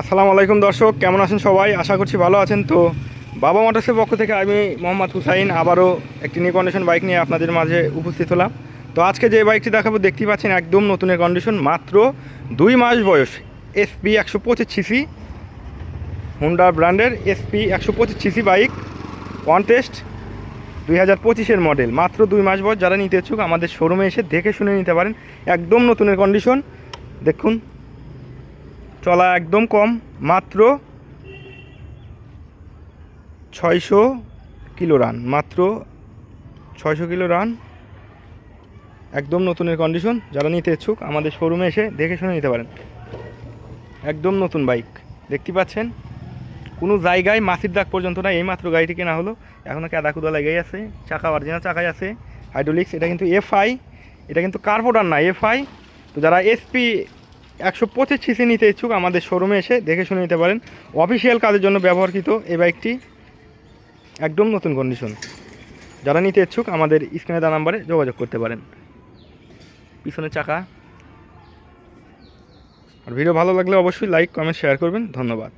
আসসালামু আলাইকুম দর্শক, কেমন আছেন সবাই? আশা করছি ভালো আছেন তো। বাবা মোটরসের পক্ষ থেকে আমি মোহাম্মদ হুসাইন আবারও একটি নিউ কন্ডিশন বাইক নিয়ে আপনাদের মাঝে উপস্থিত হলাম। তো আজকে যে বাইকটি দেখাবো, দেখতেই পাচ্ছেন একদম নতুনের কন্ডিশন মাত্র দুই মাস বয়স এসপি একশো পঁচিশ সিসি হুন্ডা ব্র্যান্ডের এসপি একশো পঁচিশ সিসি বাইক ওয়ান টেস্ট দুই হাজার পঁচিশের মডেল মাত্র দুই মাস বয়স, যারা নিতে ইচ্ছুক আমাদের শোরুমে এসে দেখে শুনে নিতে পারেন। একদম নতুনের কন্ডিশন দেখুন। চলা একদম কম, মাত্র ছয়শো কিলো রান, মাত্র ছয়শো কিলো রান। একদম নতুনের কন্ডিশন যারা নিতে ইচ্ছুক আমাদের শোরুমে এসে দেখে শুনে নিতে পারেন। একদম নতুন বাইক দেখতে পাচ্ছেন? কোনো জায়গায় মাছির দাগ পর্যন্ত না এই মাত্র গাড়িটি কেনা হলো। এখনও কাদা কুদা লেগেই আছে, চাকা অরিজিনাল চাকাই আছে হাইড্রোলিক্স এটা কিন্তু এফআই এটা কিন্তু কার্বোডার না এফআই তো যারা এসপি একশো পঁচিশ সিসি নিতে ইচ্ছুক আমাদের শোরুমে এসে দেখে শুনে নিতে পারেন। অফিসিয়াল কাজের জন্য ব্যবহারকৃত এই বাইকটি একদম নতুন কন্ডিশন যারা নিতে ইচ্ছুক আমাদের স্ক্রিনে দেওয়া নাম্বারে যোগাযোগ করতে পারেন। পিছনের চাকা। আর ভিডিও ভালো লাগলে অবশ্যই লাইক কমেন্ট শেয়ার করবেন। ধন্যবাদ।